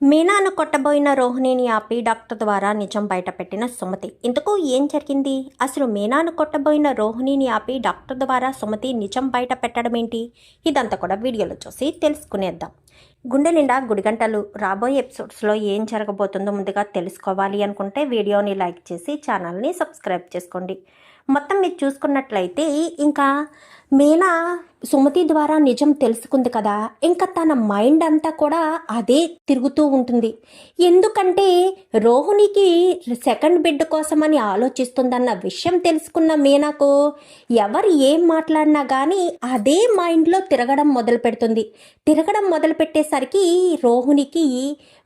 మీనాను కొట్టబోయిన రోహిణిని ఆపి డాక్టర్ ద్వారా నిజం బయటపెట్టిన సుమతి. ఇంతకు ఏం జరిగింది? అసలు మీనాను కొట్టబోయిన రోహిణిని ఆపి డాక్టర్ ద్వారా సుమతి నిజం బయట పెట్టడం ఏంటి ఇదంతా కూడా వీడియోలో చూసి తెలుసుకునేద్దాం. గుండె నిండా గుడిగంటలు. రాబోయే ఎపిసోడ్స్లో ఏం జరగబోతుందో ముందుగా తెలుసుకోవాలి అనుకుంటే వీడియోని లైక్ చేసి ఛానల్ని సబ్స్క్రైబ్ చేసుకోండి. మొత్తం మీరు చూసుకున్నట్లయితే ఇంకా మీనా సుమతి ద్వారా నిజం తెలుసుకుంది కదా. ఇంకా తన మైండ్ అంతా కూడా అదే తిరుగుతూ ఉంటుంది. ఎందుకంటే రోహిణికి సెకండ్ బిడ్ కోసమని ఆలోచిస్తుందన్న విషయం తెలుసుకున్న మీనాకు ఎవరు ఏం మాట్లాడినా కానీ అదే మైండ్లో తిరగడం మొదలు పెడుతుంది తిరగడం మొదలు పెట్టేసరికి రోహిణికి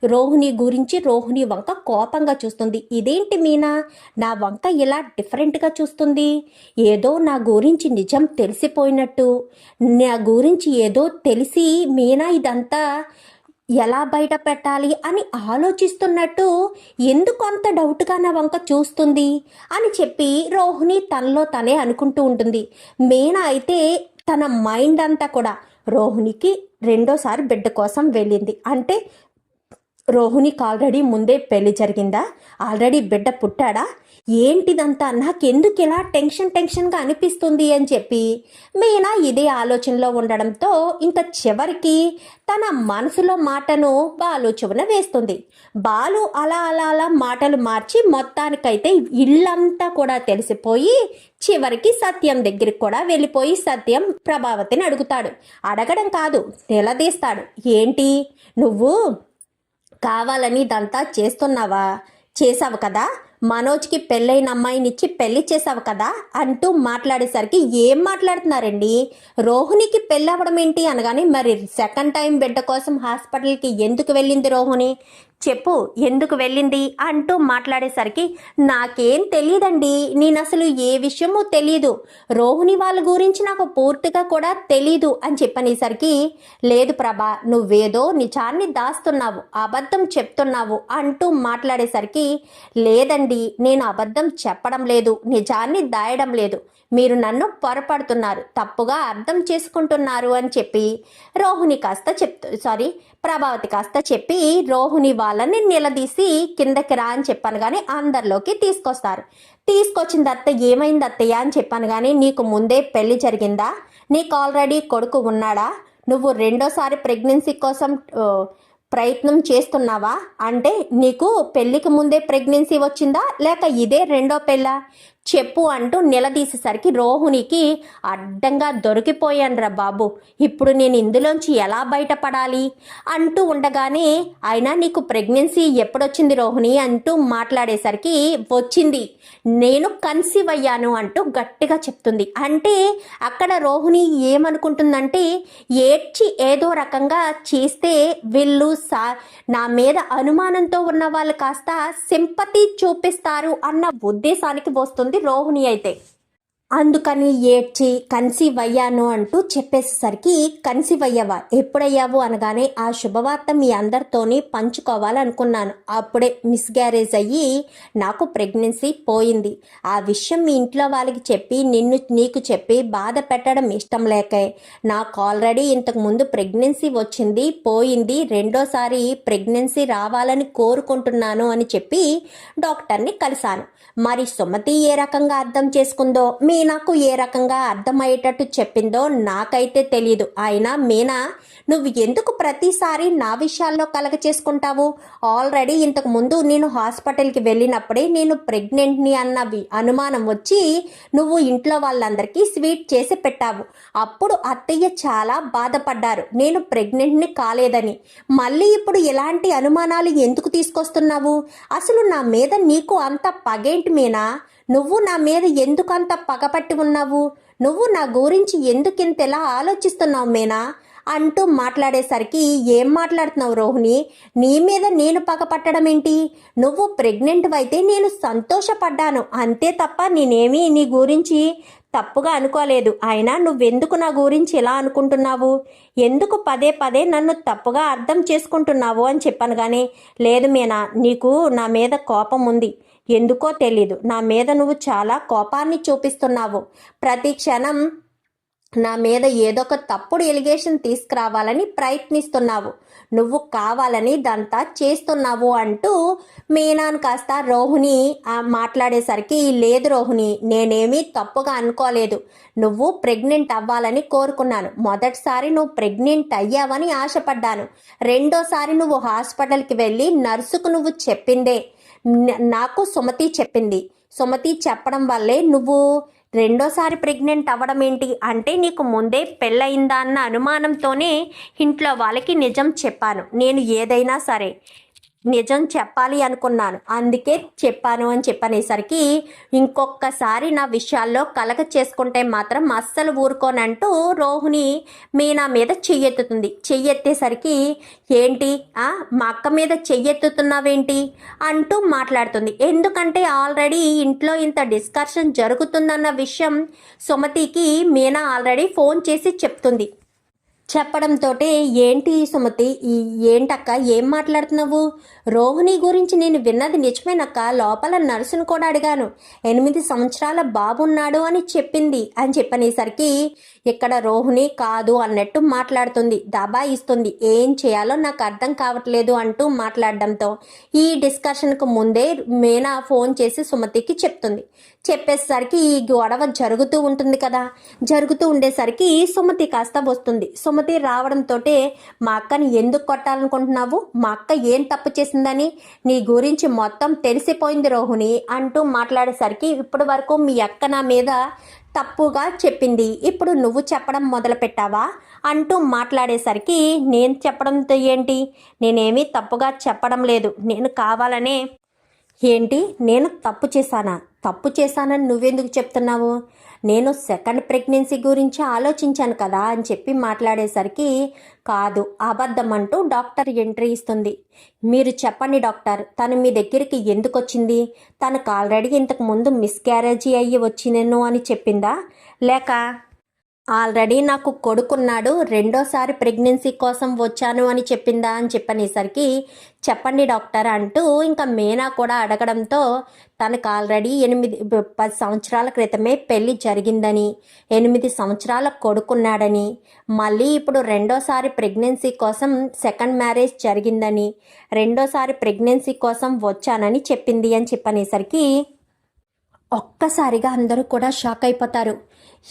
రోహిణి గురించి రోహిణి వంక కోపంగా చూస్తుంది. ఇదేంటి మీనా నా వంక ఇలా డిఫరెంట్గా చూస్తుంది? ఏదో నా గురించి నిజం తెలిసి మర్చిపోయినట్టు నా గురించి ఏదో తెలిసి మీనా ఇదంతా ఎలా బయట పెట్టాలి అని ఆలోచిస్తున్నట్టు ఎందుకు అంత డౌట్గా నా వంక చూస్తుంది అని చెప్పి రోహిణి తనలో తనే అనుకుంటూ ఉంటుంది. మీనా అయితే తన మైండ్ అంతా కూడా రోహిణికి రెండోసారి బిడ్డ కోసం వెళ్ళింది. అంటే రోహిణికి ఆల్రెడీ ముందే పెళ్ళి జరిగిందా? ఆల్రెడీ బిడ్డ పుట్టాడా? ఏంటిదంతా? నాకెందుకు ఇలా టెన్షన్ టెన్షన్గా అనిపిస్తుంది అని చెప్పి మీనా ఇదే ఆలోచనలో ఉండడంతో ఇంకా చివరికి తన మనసులో మాటను బాలు చెవున వేస్తుంది. బాలు అలా అలా అలా మాటలు మార్చి మొత్తానికైతే ఇల్లంతా కూడా తెలిసిపోయి చివరికి సత్యం దగ్గరికి కూడా వెళ్ళిపోయి సత్యం ప్రభావతిని అడుగుతాడు. అడగడం కాదు నిలదీస్తాడు. ఏంటి? నువ్వు కావాలని ఇదంతా చేస్తున్నావా? చేసావు కదా? మనోజ్కి పెళ్ళైన అమ్మాయినిచ్చి పెళ్ళి చేసావు కదా? అంటూ మాట్లాడేసరికి ఏం మాట్లాడుతున్నారండి? రోహిణికి పెళ్ళి అవ్వడం ఏంటి అనగానే మరి సెకండ్ టైం బిడ్డ కోసం హాస్పిటల్కి ఎందుకు వెళ్ళింది రోహిణి? చెప్పు ఎందుకు వెళ్ళింది? అంటూ మాట్లాడేసరికి నాకేం తెలియదండి నేను అసలు ఏ విషయమూ తెలియదు రోహిణి వాళ్ళ గురించి నాకు పూర్తిగా కూడా తెలీదు అని చెప్పనేసరికి లేదు ప్రభా నువ్వేదో నిజాన్ని దాస్తున్నావు అబద్ధం చెప్తున్నావు అంటూ మాట్లాడేసరికి లేదండి నేను అబద్ధం చెప్పడం లేదు నిజాన్ని దాయడం లేదు. మీరు నన్ను పొరపడుతున్నారు తప్పుగా అర్థం చేసుకుంటున్నారు అని చెప్పి రోహిణి కాస్త చెప్తూ సారీ ప్రభావతి కాస్త చెప్పి రోహిణి వాళ్ళ వాళ్ళని నిలదీసి కిందకి రా అని చెప్పాను కానీ అందరిలోకి తీసుకొస్తారు. తీసుకొచ్చిన తర్వాత ఏమైంది అత్తయ్య అని చెప్పాను కానీ నీకు ముందే పెళ్ళి జరిగిందా? నీకు ఆల్రెడీ కొడుకు ఉన్నాడా? నువ్వు రెండోసారి ప్రెగ్నెన్సీ కోసం ప్రయత్నం చేస్తున్నావా? అంటే నీకు పెళ్ళికి ముందే ప్రెగ్నెన్సీ వచ్చిందా? లేక ఇదే రెండో పెళ్ళా? చెప్పు అంటూ నిలదీసేసరికి రోహిణికి అడ్డంగా దొరికిపోయానురా బాబు. ఇప్పుడు నేను ఇందులోంచి ఎలా బయటపడాలి? అంటూ ఉండగానే అయినా నీకు ప్రెగ్నెన్సీ ఎప్పుడొచ్చింది రోహిణి? అంటూ మాట్లాడేసరికి వచ్చింది. నేను కన్సీవ్ అయ్యాను అంటూ గట్టిగా చెప్తుంది. అంటే అక్కడ రోహిణి ఏమనుకుంటుందంటే ఏడ్చి ఏదో రకంగా చేస్తే వీళ్ళు సా నా మీద అనుమానంతో ఉన్న వాళ్ళు కాస్త సింపతి చూపిస్తారు అన్న ఉద్దేశానికి వస్తుంది. రోహిణి అయితే. అందుకని ఏడ్చి కన్సీవ్ అయ్యాను అంటూ చెప్పేసరికి కన్సీవ్ అయ్యావా ఎప్పుడయ్యావు? అనగానే ఆ శుభవార్త మీ అందరితోని పంచుకోవాలనుకున్నాను. అప్పుడే మిస్గ్యారేజ్ అయ్యి నాకు ప్రెగ్నెన్సీ పోయింది. ఆ విషయం మీ ఇంట్లో వాళ్ళకి చెప్పి నిన్ను నీకు చెప్పి బాధ పెట్టడం ఇష్టం లేకే. నాకు ఆల్రెడీ ఇంతకు ముందు ప్రెగ్నెన్సీ వచ్చింది పోయింది. రెండోసారి ప్రెగ్నెన్సీ రావాలని కోరుకుంటున్నాను అని చెప్పి డాక్టర్ని కలిశాను. మరి సుమతి ఏ రకంగా అర్థం చేసుకుందో మీ మీనాకు ఏ రకంగా అర్థమయ్యేటట్టు చెప్పిందో నాకైతే తెలియదు అయినా మీనా నువ్వు ఎందుకు ప్రతిసారి నా విషయాల్లో కలగ చేసుకుంటావు ఆల్రెడీ ఇంతకు ముందు నేను హాస్పిటల్కి వెళ్ళినప్పుడే నేను ప్రెగ్నెంట్ని అన్న అనుమానం వచ్చి నువ్వు ఇంట్లో వాళ్ళందరికీ స్వీట్ చేసి పెట్టావు. అప్పుడు అత్తయ్య చాలా బాధపడ్డారు. నేను ప్రెగ్నెంట్ని కాలేదని. మళ్ళీ ఇప్పుడు ఇలాంటి అనుమానాలు ఎందుకు తీసుకొస్తున్నావు? అసలు నా మీద నీకు అంత పగేంటి మీనా? నువ్వు నా మీద ఎందుకంత పగపట్టి ఉన్నావు? నువ్వు నా గురించి ఎందుకింతెలా ఆలోచిస్తున్నావు మీనా? అంటూ మాట్లాడేసరికి ఏం మాట్లాడుతున్నావు రోహిణి? నీ మీద నేను పగపట్టడం ఏంటి? నువ్వు ప్రెగ్నెంట్ అయితే నేను సంతోషపడ్డాను. అంతే తప్ప నేనేమీ నీ గురించి తప్పుగా అనుకోలేదు. అయినా నువ్వెందుకు నా గురించి ఇలా అనుకుంటున్నావు? ఎందుకు పదే పదే నన్ను తప్పుగా అర్థం చేసుకుంటున్నావు అని చెప్పాను కానీ లేదు మీనా నీకు నా మీద కోపం ఉంది. ఎందుకో తెలీదు. నా మీద నువ్వు చాలా కోపాన్ని చూపిస్తున్నావు. ప్రతి క్షణం నా మీద ఏదో ఒక తప్పుడు ఎలిగేషన్ తీసుకురావాలని ప్రయత్నిస్తున్నావు. నువ్వు కావాలని దంతా చేస్తున్నావు అంటూ మీనాను కాస్త రోహిణి మాట్లాడేసరికి లేదు రోహిణి నేనేమీ తప్పుగా అనుకోలేదు. నువ్వు ప్రెగ్నెంట్ అవ్వాలని కోరుకున్నాను. మొదటిసారి నువ్వు ప్రెగ్నెంట్ అయ్యావని ఆశపడ్డాను. రెండోసారి నువ్వు హాస్పిటల్కి వెళ్ళి నర్సుకు నువ్వు చెప్పిందే. నాకు సుమతి చెప్పింది. సుమతి చెప్పడం వల్లే నువ్వు రెండోసారి ప్రెగ్నెంట్ అవ్వడం ఏంటి? అంటే నీకు ముందే పెళ్ళయిందా అన్న అనుమానంతోనే ఇంట్లో వాళ్ళకి నిజం చెప్పాను. నేను ఏదైనా సరే నిజం చెప్పాలి అనుకున్నాను. అందుకే చెప్పాను అని చెప్పనేసరికి ఇంకొకసారి నా విషయాల్లో కలగ చేసుకుంటే మాత్రం అస్సలు ఊరుకోనంటూ రోహిణి మీనా మీద చెయ్యెత్తుతుంది. చెయ్యెత్తేసరికి ఏంటి? మా అక్క మీద చెయ్యెత్తుతున్నావేంటి? అంటూ మాట్లాడుతుంది. ఎందుకంటే ఆల్రెడీ ఇంట్లో ఇంత డిస్కషన్ జరుగుతుందన్న విషయం సుమతికి మీనా ఆల్రెడీ ఫోన్ చేసి చెప్తుంది. చెప్పడంతో ఏంటి సుమతి? ఏంటక్క? ఏం మాట్లాడుతున్నావు? రోహిణి గురించి నేను విన్నది నిజమేనక్క. లోపల నర్సును కూడా అడిగాను. ఎనిమిది సంవత్సరాల బాబున్నాడు అని చెప్పింది అని చెప్పనేసరికి ఇక్కడ రోహిణి కాదు అన్నట్టు మాట్లాడుతుంది. దబాయిస్తుంది ఏం చేయాలో నాకు అర్థం కావట్లేదు అంటూ మాట్లాడడంతో ఈ డిస్కషన్కు ముందే మీనా ఫోన్ చేసి సుమతికి చెప్తుంది. చెప్పేసరికి ఈ గొడవ జరుగుతూ ఉంటుంది కదా. జరుగుతూ ఉండేసరికి సుమతి కాస్త వస్తుంది. సుమతి రావడంతో మా అక్కని ఎందుకు కొట్టాలనుకుంటున్నావు? మా అక్క ఏం తప్పు చేసిందని నీ గురించి మొత్తం తెలిసిపోయింది రోహిణి అంటూ మాట్లాడేసరికి ఇప్పటి వరకు మీ అక్క నా మీద తప్పుగా చెప్పింది. ఇప్పుడు నువ్వు చెప్పడం మొదలు పెట్టావా అంటూ మాట్లాడేసరికి నేను చెప్పడంతో ఏంటి? నేనేమీ తప్పుగా చెప్పడం లేదు. నేను కావాలనే ఏంటి? నేను తప్పు చేశానా? తప్పు చేశానని నువ్వెందుకు చెప్తున్నావు? నేను సెకండ్ ప్రెగ్నెన్సీ గురించి ఆలోచించాను కదా అని చెప్పి మాట్లాడేసరికి కాదు అబద్ధం అంటూ డాక్టర్ ఎంట్రీ ఇస్తుంది. మీరు చెప్పండి డాక్టర్ తను మీ దగ్గరికి ఎందుకు వచ్చింది? తనకు ఆల్రెడీ ఇంతకు ముందు మిస్క్యారేజీ అయ్యి వచ్చినను అని చెప్పిందా? లేక ఆల్రెడీ నాకు కొడుకున్నాడు రెండోసారి ప్రెగ్నెన్సీ కోసం వచ్చాను అని చెప్పిందా అని చెప్పనేసరికి చెప్పండి డాక్టర్ అంటూ ఇంకా మీనా కూడా అడగడంతో తనకు ఆల్రెడీ ఎనిమిది పది సంవత్సరాల క్రితమే పెళ్ళి జరిగిందని ఎనిమిది సంవత్సరాల కొడుకున్నాడని మళ్ళీ ఇప్పుడు రెండోసారి ప్రెగ్నెన్సీ కోసం సెకండ్ మ్యారేజ్ జరిగిందని రెండోసారి ప్రెగ్నెన్సీ కోసం వచ్చానని చెప్పింది అని చెప్పనేసరికి ఒక్కసారిగా అందరూ కూడా షాక్ అయిపోతారు.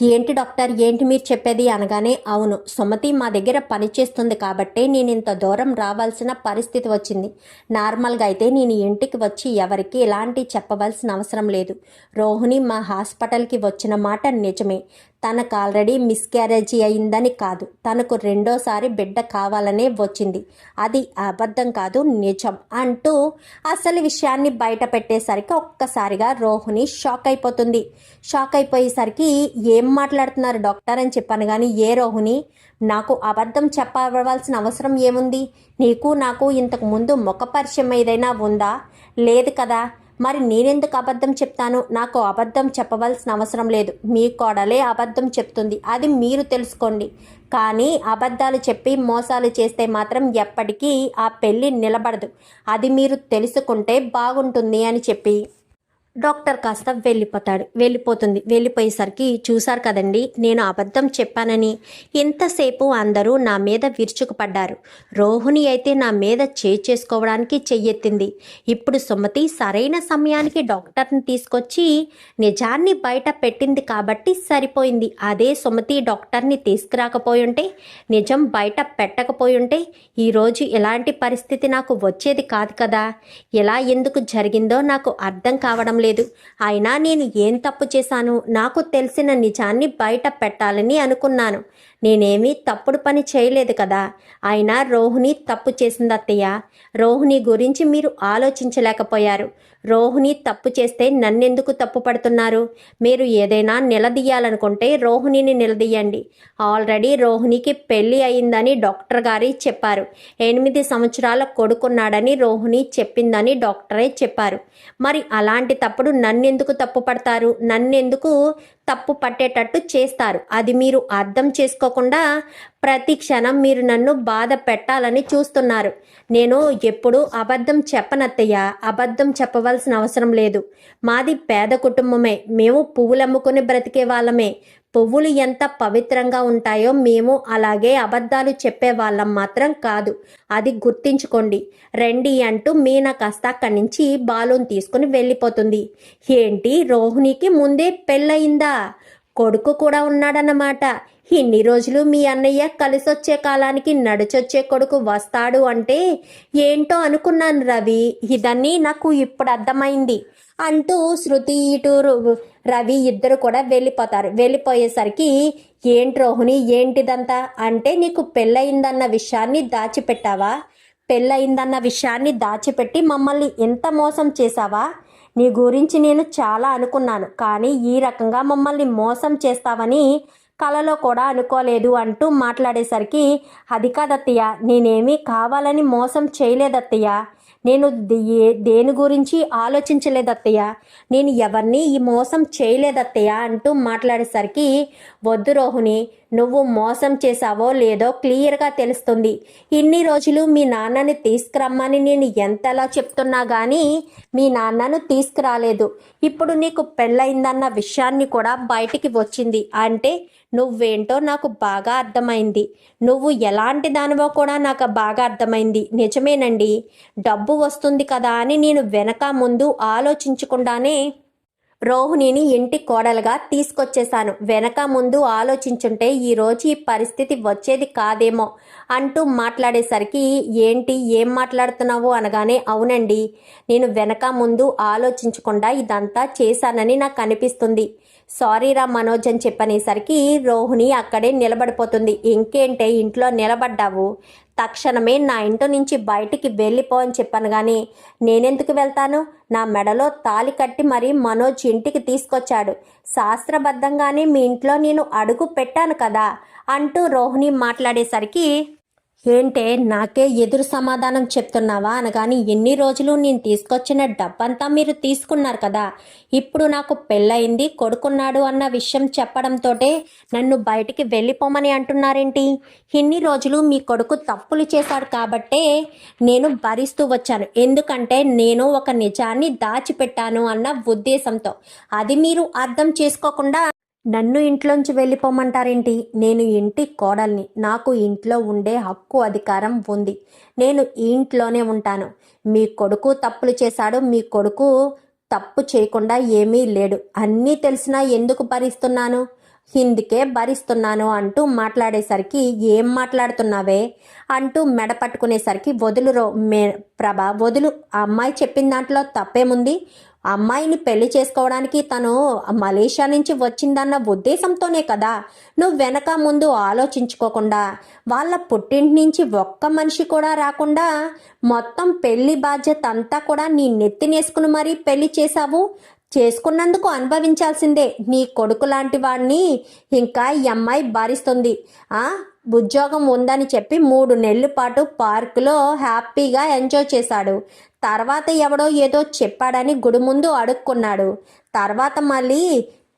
ఏంటి డాక్టర్? ఏంటి మీరు చెప్పేది? అనగానే అవును సుమతి మా దగ్గర పనిచేస్తుంది కాబట్టే నేను ఇంత దూరం రావాల్సిన పరిస్థితి వచ్చింది. నార్మల్గా అయితే నేను ఇంటికి వచ్చి ఎవరికి ఎలాంటి చెప్పవలసిన అవసరం లేదు. రోహిణి మా హాస్పిటల్కి వచ్చిన మాట నిజమే. తనకు ఆల్రెడీ మిస్క్యారేజీ అయిందని కాదు. తనకు రెండోసారి బిడ్డ కావాలనే వచ్చింది. అది అబద్ధం కాదు నిజం అంటూ అసలు విషయాన్ని బయట పెట్టేసరికి ఒక్కసారిగా రోహిణి షాక్ అయిపోతుంది. షాక్ అయిపోయేసరికి ఏం మాట్లాడుతున్నారు డాక్టర్ అని చెప్పాను కానీ ఏ రోహిణి నాకు అబద్ధం చెప్పవలసిన అవసరం ఏముంది? నీకు నాకు ఇంతకు ముందు ముఖ పరిచయం ఏదైనా ఉందా? లేదు కదా. మరి నేనెందుకు అబద్ధం చెప్తాను? నాకు అబద్ధం చెప్పవలసిన అవసరం లేదు. మీ కోడలే అబద్ధం చెప్తుంది. అది మీరు తెలుసుకోండి. కానీ అబద్ధాలు చెప్పి మోసాలు చేస్తే మాత్రం ఎప్పటికీ ఆ పెళ్ళి నిలబడదు. అది మీరు తెలుసుకుంటే బాగుంటుంది అని చెప్పి. డాక్టర్ కాస్త వెళ్ళిపోతాడు. వెళ్ళిపోతుంది. వెళ్ళిపోయేసరికి చూశారు కదండి నేను అబద్ధం చెప్పానని. ఇంతసేపు అందరూ నా మీద విరుచుకుపడ్డారు. రోహిణి అయితే నా మీద చేసుకోవడానికి చెయ్యెత్తింది. ఇప్పుడు సుమతి సరైన సమయానికి డాక్టర్ని తీసుకొచ్చి నిజాన్ని బయట పెట్టింది కాబట్టి సరిపోయింది. అదే సుమతి డాక్టర్ని తీసుకురాకపోయుంటే నిజం బయట పెట్టకపోయుంటే ఈరోజు ఎలాంటి పరిస్థితి నాకు వచ్చేది కాదు కదా. ఎలా ఎందుకు జరిగిందో నాకు అర్థం కావడం లేదు. అయినా నేను ఏం తప్పు చేశాను నాకు తెలిసిన నిజాన్ని బయట పెట్టాలని అనుకున్నాను. నేనేమీ తప్పుడు పని చేయలేదు కదా. అయినా రోహిణి తప్పు చేసింది అత్తయ్య రోహిణి గురించి మీరు ఆలోచించలేకపోయారు. రోహిణి తప్పు చేస్తే నన్నెందుకు తప్పు పడుతున్నారు? మీరు ఏదైనా నిలదీయాలనుకుంటే రోహిణిని నిలదీయండి. ఆల్రెడీ రోహిణికి పెళ్ళి అయిందని డాక్టర్ గారి చెప్పారు. ఎనిమిది సంవత్సరాల కొడుకున్నాడని రోహిణి చెప్పిందని డాక్టరే చెప్పారు. మరి అలాంటి తప్పుడు నన్నెందుకు తప్పు పడతారు? నన్నెందుకు తప్పు పట్టేటట్టు చేస్తారు. అది మీరు అర్థం చేసుకోకుండా ప్రతి క్షణం మీరు నన్ను బాధ పెట్టాలని చూస్తున్నారు. నేను ఎప్పుడు అబద్ధం చెప్పనత్తయ్య. అబద్ధం చెప్పవలసిన అవసరం లేదు. మాది పేద కుటుంబమే. మేము పువ్వులమ్ముకొని బ్రతికే వాళ్ళమే. పువ్వులు ఎంత పవిత్రంగా ఉంటాయో మేము అలాగే అబద్ధాలు చెప్పే వాళ్ళం మాత్రం కాదు. అది గుర్తించుకోండి. రండి అంటూ మీనా కాస్త అక్కడి నుంచి బాలూన్ తీసుకుని వెళ్ళిపోతుంది. ఏంటి? రోహిణికి ముందే పెళ్ళయిందా? కొడుకు కూడా ఉన్నాడన్నమాట. ఇన్ని రోజులు మీ అన్నయ్య కలిసొచ్చే కాలానికి నడిచొచ్చే కొడుకు వస్తాడు అంటే ఏంటో అనుకున్నాను రవి. ఇదన్నీ నాకు ఇప్పుడు అర్థమైంది. అంటూ శృతి ఇటు రు- రవి ఇద్దరు కూడా వెళ్ళిపోతారు. వెళ్ళిపోయేసరికి ఏంటి రోహిణి ఏంటిదంతా? అంటే నీకు పెళ్ళయిందన్న విషయాన్ని దాచిపెట్టావా? పెళ్ళయిందన్న విషయాన్ని దాచిపెట్టి మమ్మల్ని ఎంత మోసం చేశావా? నీ గురించి నేను చాలా అనుకున్నాను కానీ ఈ రకంగా మమ్మల్ని మోసం చేస్తావని కలలో కూడా అనుకోలేదు అంటూ మాట్లాడేసరికి అది కాదత్తయ్య నేనేమీ కావాలని మోసం చేయలేదత్తయ్య. నేను దే- దేని గురించి ఆలోచించలేదత్తయ్య? నేను ఎవరిని ఈ మోసం చేయలేదత్తయ్య అంటూ మాట్లాడేసరికి వద్దు రోహిణి నువ్వు మోసం చేశావో లేదో క్లియర్గా తెలుస్తుంది. ఇన్ని రోజులు మీ నాన్నని తీసుకురమ్మని నేను ఎంతలా చెప్తున్నా కానీ మీ నాన్నను తీసుకురాలేదు. ఇప్పుడు నీకు పెళ్ళయిందన్న విషయాన్ని కూడా బయటికి వచ్చింది. అంటే నువ్వేంటో నాకు బాగా అర్థమైంది. నువ్వు ఎలాంటి దానివో కూడా నాకు బాగా అర్థమైంది. నిజమేనండి. డబ్బు వస్తుంది కదా అని నేను వెనక ముందు ఆలోచించకుండానే రోహిణిని ఇంటి కోడలుగా తీసుకొచ్చేశాను. వెనక ముందు ఆలోచించుంటే ఈరోజు ఈ పరిస్థితి వచ్చేది కాదేమో అంటూ మాట్లాడేసరికి ఏంటి ఏం మాట్లాడుతున్నావు అనగానే అవునండి. నేను వెనక ముందు ఆలోచించకుండా ఇదంతా చేశానని నాకు అనిపిస్తుంది. సారీరా మనోజ్ అని చెప్పనేసరికి రోహిణి అక్కడే నిలబడిపోతుంది. ఇంకేంటే ఇంట్లో నిలబడ్డావు. తక్షణమే నా ఇంటి నుంచి బయటికి వెళ్ళిపో అని చెప్పాను కానీ నేనెందుకు వెళ్తాను? నా మెడలో తాలి కట్టి మరీ మనోజ్ ఇంటికి తీసుకొచ్చాడు. శాస్త్రబద్ధంగానే మీ ఇంట్లో నేను అడుగు పెట్టాను కదా అంటూ రోహిణి మాట్లాడేసరికి ఏంటే నాకే ఎదురు సమాధానం చెప్తున్నావా అనగాని ఎన్ని రోజులు నేను తీసుకొచ్చిన డబ్బంతా మీరు తీసుకున్నారు కదా. ఇప్పుడు నాకు పెళ్ళయింది కొడుకున్నాడు అన్న విషయం చెప్పడంతోటే నన్ను బయటికి వెళ్ళిపోమని అంటున్నారేంటి? ఇన్ని రోజులు మీ కొడుకు తప్పులు చేశాడు కాబట్టే నేను భరిస్తూ వచ్చాను. ఎందుకంటే నేను ఒక నిజాన్ని దాచిపెట్టాను అన్న ఉద్దేశంతో. అది మీరు అర్థం చేసుకోకుండా నన్ను ఇంట్లోంచి వెళ్ళిపోమంటారేంటి? నేను ఇంటి కోడల్ని నాకు ఇంట్లో ఉండే హక్కు అధికారం ఉంది. నేను ఈ ఇంట్లోనే ఉంటాను. మీ కొడుకు తప్పులు చేశాడు మీ కొడుకు తప్పు చేయకుండా ఏమీ లేడు. అన్నీ తెలిసినా ఎందుకు భరిస్తున్నాను? ఇందుకే భరిస్తున్నాను అంటూ మాట్లాడేసరికి ఏం మాట్లాడుతున్నావే? అంటూ మెడ పట్టుకునేసరికి వదులు రో మే ప్రభ వదులు. ఆ అమ్మాయి చెప్పిన దాంట్లో తప్పేముంది? అమ్మాయిని పెళ్ళి చేసుకోవడానికి తను మలేషియా నుంచి వచ్చిందన్న ఉద్దేశంతోనే కదా. నువ్వు వెనక ముందు ఆలోచించుకోకుండా వాళ్ళ పుట్టింటి నుంచి ఒక్క మనిషి కూడా రాకుండా మొత్తం పెళ్ళి బాధ్యత అంతా కూడా నీ నెత్తినేసుకుని మరీ పెళ్ళి చేశావు? చేసుకున్నందుకు అనుభవించాల్సిందే. నీ కొడుకు లాంటి వాడిని ఇంకా ఈ అమ్మాయి భరిస్తుంది ఆ ఉద్యోగం ఉందని చెప్పి మూడు నెలల పాటు పార్కులో హ్యాపీగా ఎంజాయ్ చేశాడు. తర్వాత ఎవడో ఏదో చెప్పాడని గుడి ముందు అడుక్కున్నాడు. తర్వాత మళ్ళీ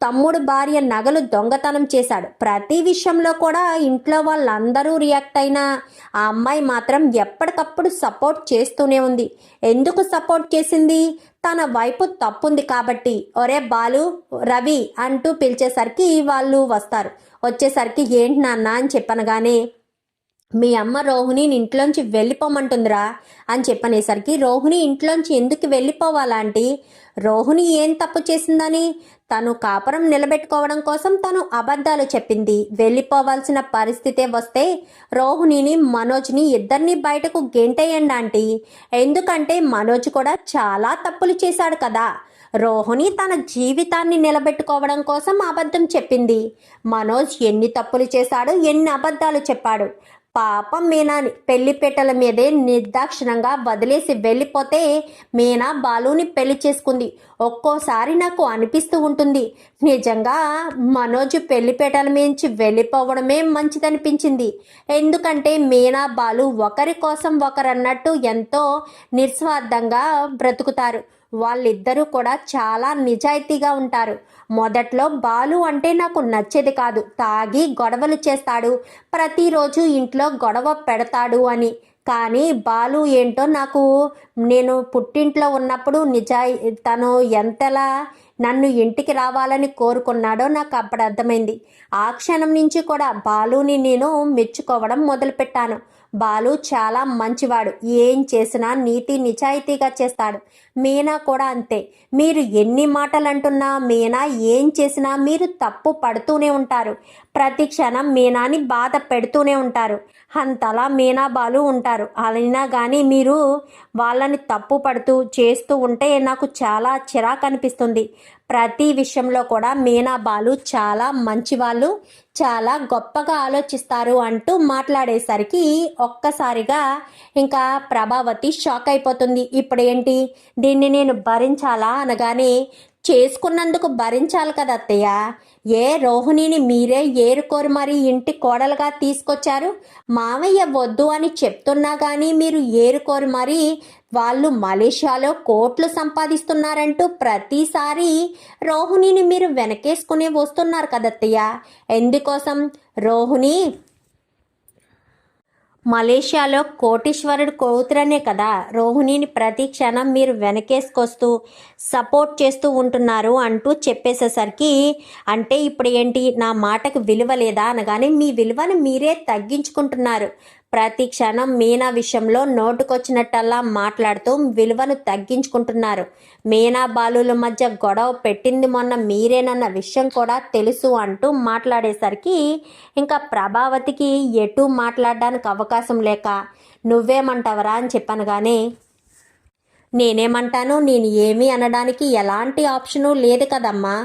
తమ్ముడు భార్య నగలు దొంగతనం చేశాడు. ప్రతి విషయంలో కూడా ఇంట్లో వాళ్ళందరూ రియాక్ట్ అయినా ఆ అమ్మాయి మాత్రం ఎప్పటికప్పుడు సపోర్ట్ చేస్తూనే ఉంది. ఎందుకు సపోర్ట్ చేసింది? తన వైపు తప్పుంది కాబట్టి. ఒరే బాలు రవి అంటూ పిలిచేసరికి వాళ్ళు వస్తారు. వచ్చేసరికి ఏంటి నాన్న అని చెప్పనగానే మీ అమ్మ రోహిణి ఇంట్లోంచి వెళ్ళిపోమంటుందిరా అని చెప్పనేసరికి రోహిణి ఇంట్లోంచి ఎందుకు వెళ్ళిపోవాలంటే? రోహిణి ఏం తప్పు చేసిందని? తను కాపురం నిలబెట్టుకోవడం కోసం తను అబద్ధాలు చెప్పింది. వెళ్ళిపోవాల్సిన పరిస్థితే వస్తే రోహిణిని మనోజ్ని ఇద్దరిని బయటకు గెంటేయండి ఆంటీ. ఎందుకంటే మనోజ్ కూడా చాలా తప్పులు చేశాడు కదా. రోహిణి తన జీవితాన్ని నిలబెట్టుకోవడం కోసం అబద్ధం చెప్పింది. మనోజ్ ఎన్ని తప్పులు చేశాడు ఎన్ని అబద్ధాలు చెప్పాడు. పాపం మీనాని. పెళ్ళిపేటల మీదే నిర్దాక్షిణంగా వదిలేసి వెళ్ళిపోతే మీనా బాలుని పెళ్ళి చేసుకుంది. ఒక్కోసారి నాకు అనిపిస్తూ ఉంటుంది. నిజంగా మనోజ్ పెళ్ళిపేటల మించి వెళ్ళిపోవడమే మంచిదనిపించింది. ఎందుకంటే మీనా బాలు ఒకరి కోసం ఒకరన్నట్టు ఎంతో నిస్వార్థంగా బ్రతుకుతారు. వాళ్ళిద్దరూ కూడా చాలా నిజాయితీగా ఉంటారు. మొదట్లో బాలు అంటే నాకు నచ్చేది కాదు. తాగి గొడవలు చేస్తాడు. ప్రతిరోజు ఇంట్లో గొడవ పెడతాడు అని. కానీ బాలు ఏంటో నాకు నేను పుట్టింట్లో ఉన్నప్పుడు నిజాయి తను ఎంతలా నన్ను ఇంటికి రావాలని కోరుకున్నాడో నాకు అప్పుడు అర్థమైంది. ఆ క్షణం నుంచి కూడా బాలుని నేను మెచ్చుకోవడం మొదలుపెట్టాను. బాలు చాలా మంచివాడు. ఏం చేసినా నీతి నిజాయితీగా చేస్తాడు. మీనా కూడా అంతే. మీరు ఎన్ని మాటలు అంటున్నా మీనా ఏం చేసినా మీరు తప్పు పడుతూనే ఉంటారు. ప్రతి క్షణం మీనాని బాధ పెడుతూనే ఉంటారు. అంతలా మీనా బాలు ఉంటారు. అయినా కానీ మీరు వాళ్ళని తప్పు పడుతూ చేస్తూ ఉంటే నాకు చాలా చిరాకు అనిపిస్తుంది ప్రతి విషయంలో కూడా మీనా బాలు చాలా మంచివాళ్ళు చాలా గొప్పగా ఆలోచిస్తారు అంటూ మాట్లాడేసరికి ఒక్కసారిగా ఇంకా ప్రభావతి షాక్ అయిపోతుంది. ఇప్పుడు ఏంటి దీన్ని నేను భరించాలా అనగానే చేసుకున్నందుకు భరించాలి కదా అత్తయ్య. ఏ రోహిణిని మీరే ఏరుకోరు మరి ఇంటి కోడలుగా తీసుకొచ్చారు? మామయ్య వద్దు అని చెప్తున్నా కానీ మీరు ఏరుకోరు మరి. వాళ్ళు మలేషియాలో కోట్లు సంపాదిస్తున్నారంటూ ప్రతిసారి రోహిణిని మీరు వెనకేసుకునే వస్తున్నారు కదత్తయ్య. ఎందుకోసం? రోహిణి మలేషియాలో కోటీశ్వరుడు కూతురనే కదా. రోహిణిని ప్రతి క్షణం మీరు వెనకేసుకొస్తూ సపోర్ట్ చేస్తూ ఉంటున్నారు అంటూ చెప్పేసేసరికి అంటే ఇప్పుడు ఏంటి నా మాటకు విలువ లేదా అనగానే మీ విలువను మీరే తగ్గించుకుంటున్నారు. ప్రతి క్షణం మీనా విషయంలో నోటుకొచ్చినట్టల్లా మాట్లాడుతూ విలువను తగ్గించుకుంటున్నారు. మీనా బాలుల మధ్య గొడవ పెట్టింది మొన్న మీరేనన్న విషయం కూడా తెలుసు అంటూ మాట్లాడేసరికి ఇంకా ప్రభావతికి ఎటు మాట్లాడడానికి అవకాశం లేక నువ్వేమంటావరా? అని చెప్పాను కానీ నేనేమంటాను? నేను ఏమీ అనడానికి ఎలాంటి ఆప్షను లేదు కదమ్మా.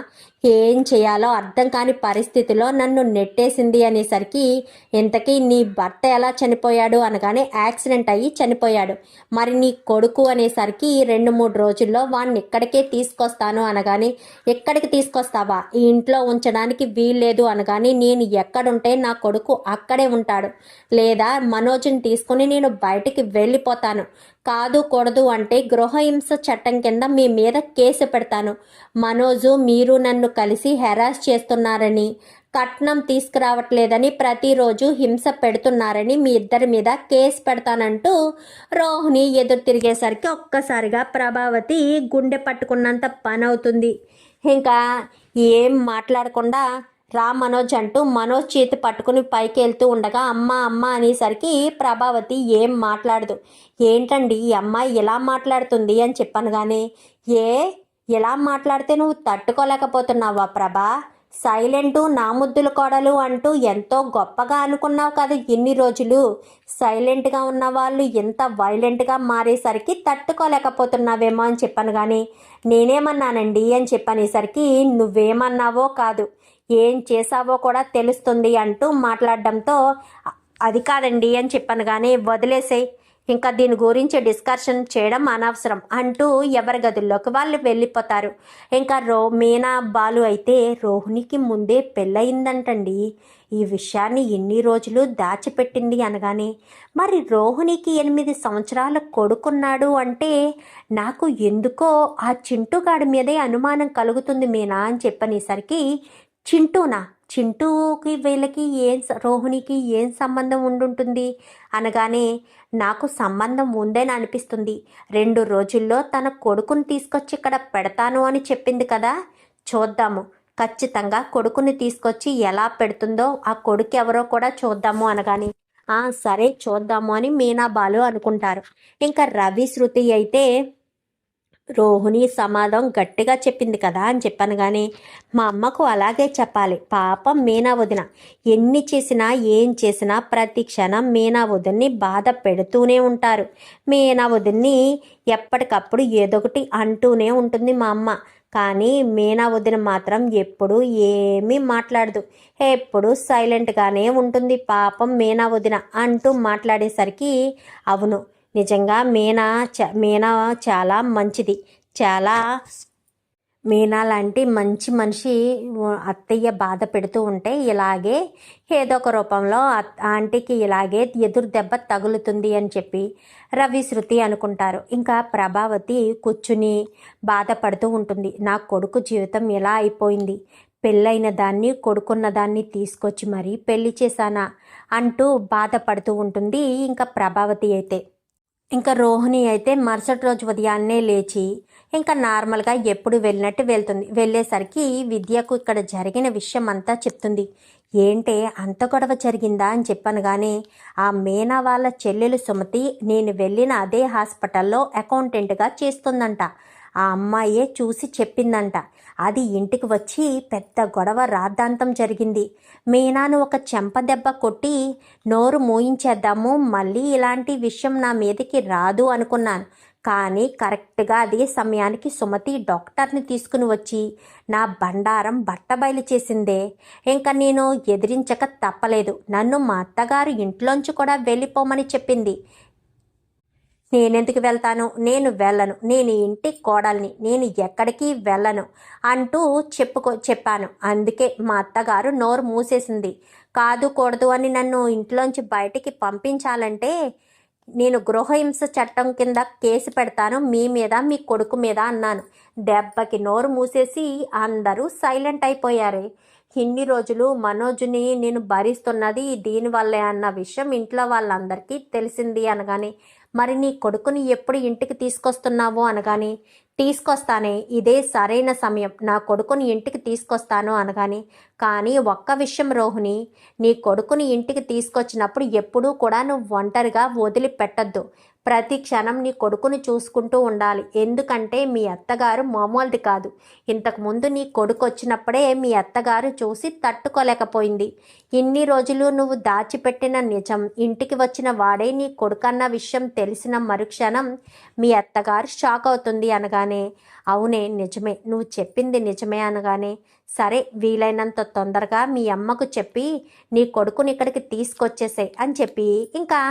ఏం చేయాలో అర్థం కాని పరిస్థితిలో నన్ను నెట్టేసింది అనేసరికి ఇంతకీ నీ భర్త ఎలా చనిపోయాడు? అనగానే యాక్సిడెంట్ అయ్యి చనిపోయాడు. మరి నీ కొడుకు? అనేసరికి రెండు మూడు రోజుల్లో వాడిని ఇక్కడికే తీసుకొస్తాను. అనగానే ఎక్కడికి తీసుకొస్తావా? ఈ ఇంట్లో ఉంచడానికి వీల్లేదు. అనగానే నేను ఎక్కడుంటే నా కొడుకు అక్కడే ఉంటాడు. లేదా మనోజ్ని తీసుకుని నేను బయటికి వెళ్ళిపోతాను. కాదు కూడదు అంటే గృహహింస చట్టం కింద మీ మీద కేసు పెడతాను. మనోజు మీరు నన్ను కలిసి హెరాస్ చేస్తున్నారని కట్నం తీసుకురావట్లేదని ప్రతిరోజు హింస పెడుతున్నారని మీ ఇద్దరి మీద కేసు పెడతానంటూ రోహిణి ఎదురు తిరిగేసరికి ఒక్కసారిగా ప్రభావతి గుండె పట్టుకున్నంత పని అవుతుంది ఇంకా ఏం మాట్లాడకుండా రా మనోజ్ అంటూ మనోజ్ చేతి పట్టుకుని పైకి వెళ్తూ ఉండగా అమ్మ అమ్మ అనేసరికి ప్రభావతి ఏం మాట్లాడదు. ఏంటండి ఈ అమ్మాయి ఇలా మాట్లాడుతుంది అని చెప్పాను కానీ ఏ ఇలా మాట్లాడితే నువ్వు తట్టుకోలేకపోతున్నావా ప్రభా? సైలెంటు నా ముద్దుల కొడలు అంటూ ఎంతో గొప్పగా అనుకున్నావు కదా ఇన్ని రోజులు. సైలెంట్గా ఉన్న వాళ్ళు ఎంత వైలెంట్గా మారేసరికి తట్టుకోలేకపోతున్నావేమో అని చెప్పాను కానీ నేనేమన్నానండి అని చెప్పనేసరికి నువ్వేమన్నావో కాదు. ఏం చేశావో కూడా తెలుస్తుంది అంటూ మాట్లాడడంతో అది కాదండి అని చెప్పాను కానీ వదిలేసేయి ఇంకా దీని గురించి డిస్కషన్ చేయడం అనవసరం అంటూ ఎవరి గదుల్లోకి వాళ్ళు వెళ్ళిపోతారు. ఇంకా రో మీనా బాలు అయితే రోహిణికి ముందే పెళ్ళయిందంటండి. ఈ విషయాన్ని ఎన్ని రోజులు దాచిపెట్టింది అనగానే మరి రోహిణికి ఎనిమిది సంవత్సరాల కొడుకున్నాడు అంటే నాకు ఎందుకో ఆ చింటుగాడి మీదే అనుమానం కలుగుతుంది మీనా అని చెప్పనేసరికి చింటూనా? చింటూకి వీళ్ళకి ఏం రోహిణికి ఏం సంబంధం ఉండుంటుంది? అనగానే నాకు సంబంధం ఉందని అనిపిస్తుంది. రెండు రోజుల్లో తన కొడుకుని తీసుకొచ్చి ఇక్కడ పెడతాను అని చెప్పింది కదా? చూద్దాము. ఖచ్చితంగా కొడుకుని తీసుకొచ్చి ఎలా పెడుతుందో ఆ కొడుకు ఎవరో కూడా చూద్దాము అనగానే సరే చూద్దాము అని మీనా బాలు అనుకుంటారు. ఇంకా రవి శృతి అయితే రోహిణి సమాధం గట్టిగా చెప్పింది కదా అని చెప్పాను కానీ మా అమ్మకు అలాగే చెప్పాలి. పాపం మీనా వదిన. ఎన్ని చేసినా ఏం చేసినా ప్రతి క్షణం మీనా వదిన్ని బాధ పెడుతూనే ఉంటారు. మీనా వదిన్ని ఎప్పటికప్పుడు ఏదొకటి అంటూనే ఉంటుంది మా అమ్మ. కానీ మీనా వదిన మాత్రం ఎప్పుడు ఏమీ మాట్లాడదు. ఎప్పుడు సైలెంట్గానే ఉంటుంది. పాపం మీనా వదిన అంటూ మాట్లాడేసరికి అవును నిజంగా మీనా చ మీనా చాలా మంచిది. చాలా మీనా లాంటి మంచి మనిషి అత్తయ్య బాధ పెడుతూ ఉంటే ఇలాగే ఏదో ఒక రూపంలో ఆంటీకి ఇలాగే ఎదురు దెబ్బ తగులుతుంది అని చెప్పి రవి శృతి అనుకుంటారు. ఇంకా ప్రభావతి కూర్చుని బాధపడుతూ ఉంటుంది. నా కొడుకు జీవితం ఎలా అయిపోయింది? పెళ్ళైన దాన్ని కొడుకున్న దాన్ని తీసుకొచ్చి మరీ పెళ్ళి చేశానా? అంటూ బాధపడుతూ ఉంటుంది. ఇంకా ప్రభావతి అయితే ఇంకా రోహిణి అయితే మరుసటి రోజు ఉదయాన్నే లేచి ఇంకా నార్మల్గా ఎప్పుడు వెళ్ళినట్టు వెళ్తుంది. వెళ్ళేసరికి విద్యకు ఇక్కడ జరిగిన విషయం అంతా చెప్తుంది. ఏంటే అంత గొడవ జరిగిందా అని చెప్పాను కానీ ఆ మీనా వాళ్ళ చెల్లెలు సుమతి నేను వెళ్ళిన అదే హాస్పిటల్లో అకౌంటెంట్గా చేస్తుందంట. ఆ అమ్మాయే చూసి చెప్పిందంట. అది ఇంటికి వచ్చి పెద్ద గొడవ రాద్ధాంతం జరిగింది. మీనాను ఒక చెంప దెబ్బ కొట్టి నోరు మూయించేద్దాము మళ్ళీ ఇలాంటి విషయం నా మీదకి రాదు అనుకున్నాను. కానీ కరెక్ట్గా అదే సమయానికి సుమతి డాక్టర్ని తీసుకుని వచ్చి నా బండారం బట్టబయలు చేసిందే. ఇంకా నేను ఎదిరించక తప్పలేదు. నన్ను మా అత్తగారు ఇంట్లోంచి కూడా వెళ్ళిపోమని చెప్పింది. నేనెందుకు వెళ్తాను? నేను వెళ్ళను. నేను ఇంటి కోడల్ని. నేను ఎక్కడికి వెళ్ళను అంటూ చెప్పుకో చెప్పాను. అందుకే మా అత్తగారు నోరు మూసేసింది. కాదు కూడదు అని నన్ను ఇంట్లోంచి బయటికి పంపించాలంటే నేను గృహహింస చట్టం కింద కేసు పెడతాను. మీ మీద మీ కొడుకు మీద అన్నాను. దెబ్బకి నోరు మూసేసి అందరూ సైలెంట్ అయిపోయారు. ఇన్ని రోజులు మనోజ్ని నేను భరిస్తున్నది దీనివల్లే అన్న విషయం ఇంట్లో వాళ్ళందరికీ తెలిసింది అనగానే మరి నీ కొడుకుని ఎప్పుడు ఇంటికి తీసుకొస్తున్నావో అనగానే తీసుకొస్తానే ఇదే సరైన సమయం. నా కొడుకుని ఇంటికి తీసుకొస్తాను అనగానే కానీ ఒక్క విషయం రోహిణి నీ కొడుకుని ఇంటికి తీసుకొచ్చినప్పుడు ఎప్పుడూ కూడా నువ్వు ఒంటరిగా వదిలిపెట్టద్దు. ప్రతి క్షణం నీ కొడుకుని చూసుకుంటూ ఉండాలి. ఎందుకంటే మీ అత్తగారు మామూలుది కాదు. ఇంతకుముందు నీ కొడుకు వచ్చినప్పుడే మీ అత్తగారు చూసి తట్టుకోలేకపోయింది. ఇన్ని రోజులు నువ్వు దాచిపెట్టిన నిజం ఇంటికి వచ్చిన వాడే నీ కొడుకన్న విషయం తెలిసిన మరుక్షణం మీ అత్తగారు షాక్ అవుతుంది అనగానే అవునే నిజమే నువ్వు చెప్పింది నిజమే అనగానే సరే వీలైనంత తొందరగా మీ అమ్మకు చెప్పి నీ కొడుకుని ఇక్కడికి తీసుకొచ్చేసాయి అని చెప్పి ఇంకా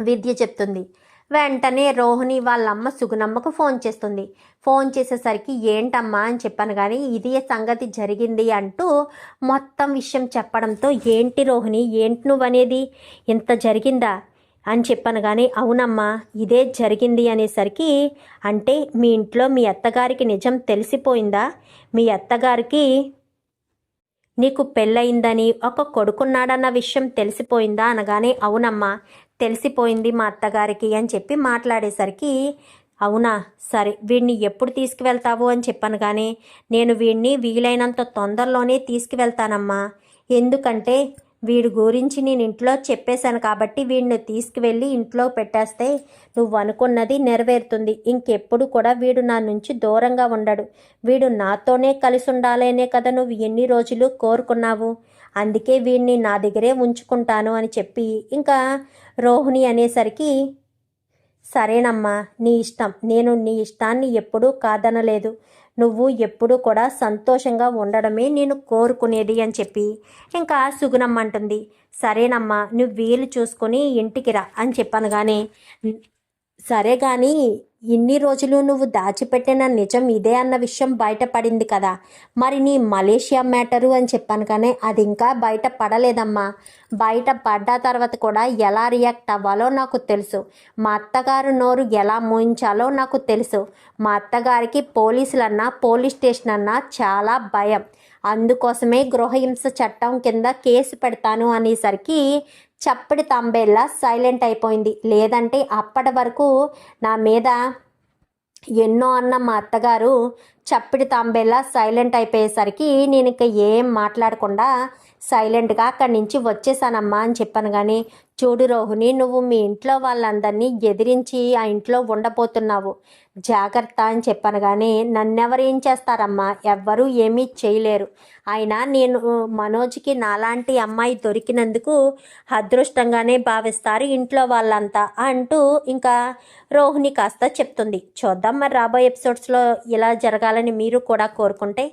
విద్య చెప్తుంది. వెంటనే రోహిణి వాళ్ళమ్మ సుగుణమ్మకు ఫోన్ చేస్తుంది. ఫోన్ చేసేసరికి ఏంటమ్మా? అని చెప్పాను. కానీ ఇదే సంగతి జరిగింది అంటూ మొత్తం విషయం చెప్పడంతో ఏంటి రోహిణి? ఏంటి నువ్వనేది? ఇంత జరిగిందా? అని చెప్పాను. కానీ అవునమ్మా ఇదే జరిగింది అనేసరికి అంటే మీ ఇంట్లో మీ అత్తగారికి నిజం తెలిసిపోయిందా? మీ అత్తగారికి నీకు పెళ్ళయిందని ఒక కొడుకున్నాడన్న విషయం తెలిసిపోయిందా? అనగానే అవునమ్మా తెలిసిపోయింది మా అత్తగారికి అని చెప్పి మాట్లాడేసరికి అవునా సరే వీడిని ఎప్పుడు తీసుకువెళ్తావు అని చెప్పాను కానీ నేను వీడిని వీలైనంత తొందరలోనే తీసుకువెళ్తానమ్మా. ఎందుకంటే వీడి గురించి నేను ఇంట్లో చెప్పేశాను కాబట్టి వీడిని తీసుకువెళ్ళి ఇంట్లో పెట్టేస్తే నువ్వు అనుకున్నది నెరవేరుతుంది. ఇంకెప్పుడు కూడా వీడు నా నుంచి దూరంగా ఉండడు. వీడు నాతోనే కలిసి ఉండాలనే కదా నువ్వు ఎన్ని రోజులు కోరుకున్నావు? అందుకే వీడిని నా దగ్గరే ఉంచుకుంటాను అని చెప్పి ఇంకా రోహిణి అనేసరికి సరేనమ్మా నీ ఇష్టం. నేను నీ ఇష్టాన్ని ఎప్పుడూ కాదనలేదు. నువ్వు ఎప్పుడూ కూడా సంతోషంగా ఉండడమే నేను కోరుకునేది అని చెప్పి ఇంకా సుగుణమ్మ అంటుంది. సరేనమ్మా నువ్వు వీలు చూసుకొని ఇంటికి రా అని చెప్పాను కానీ సరే కానీ ఇన్ని రోజులు నువ్వు దాచిపెట్టిన నిజం ఇదే అన్న విషయం బయటపడింది కదా. మరి నీ మలేషియా మ్యాటరు అని చెప్పాను కానీ అది ఇంకా బయట పడలేదమ్మా బయట పడ్డ తర్వాత కూడా ఎలా రియాక్ట్ అవ్వాలో నాకు తెలుసు. మా అత్తగారు నోరు ఎలా మూయించాలో నాకు తెలుసు. మా అత్తగారికి పోలీసులన్నా పోలీస్ స్టేషన్ అన్నా చాలా భయం. అందుకోసమే గృహహింస చట్టం కింద కేసు పెడతాను అనేసరికి చప్పటి తంబేల్లా సైలెంట్ అయిపోయింది. లేదంటే అప్పటి వరకు నా మీద ఎన్నో అన్న మా అత్తగారు చప్పిడి తాంబేలా సైలెంట్ అయిపోయేసరికి నేను ఇంకా ఏం మాట్లాడకుండా సైలెంట్గా అక్కడి నుంచి వచ్చేసానమ్మా అని చెప్పాను కానీ చూడు రోహిణి నువ్వు మీ ఇంట్లో వాళ్ళందరినీ ఎదిరించి ఆ ఇంట్లో ఉండబోతున్నావు. జాగ్రత్త అని చెప్పాను కానీ నన్నెవరు ఏం చేస్తారమ్మా? ఎవ్వరూ ఏమీ చేయలేరు. అయినా నేను మనోజ్కి నాలాంటి అమ్మాయి దొరికినందుకు అదృష్టంగానే భావిస్తారు ఇంట్లో వాళ్ళంతా అంటూ ఇంకా రోహిణి కాస్త చెప్తుంది. చూద్దాం మరి రాబోయే ఎపిసోడ్స్లో ఇలా ఉండాలని మీరు కూడా కోరుకుంటే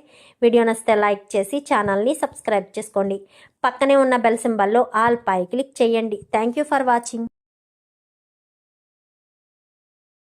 వీడియో నచ్చితే లైక్ చేసి ఛానల్ని సబ్స్క్రైబ్ చేసుకోండి. పక్కనే ఉన్న బెల్ సింబల్లో ఆల్ పై క్లిక్ చేయండి. Thank you for watching.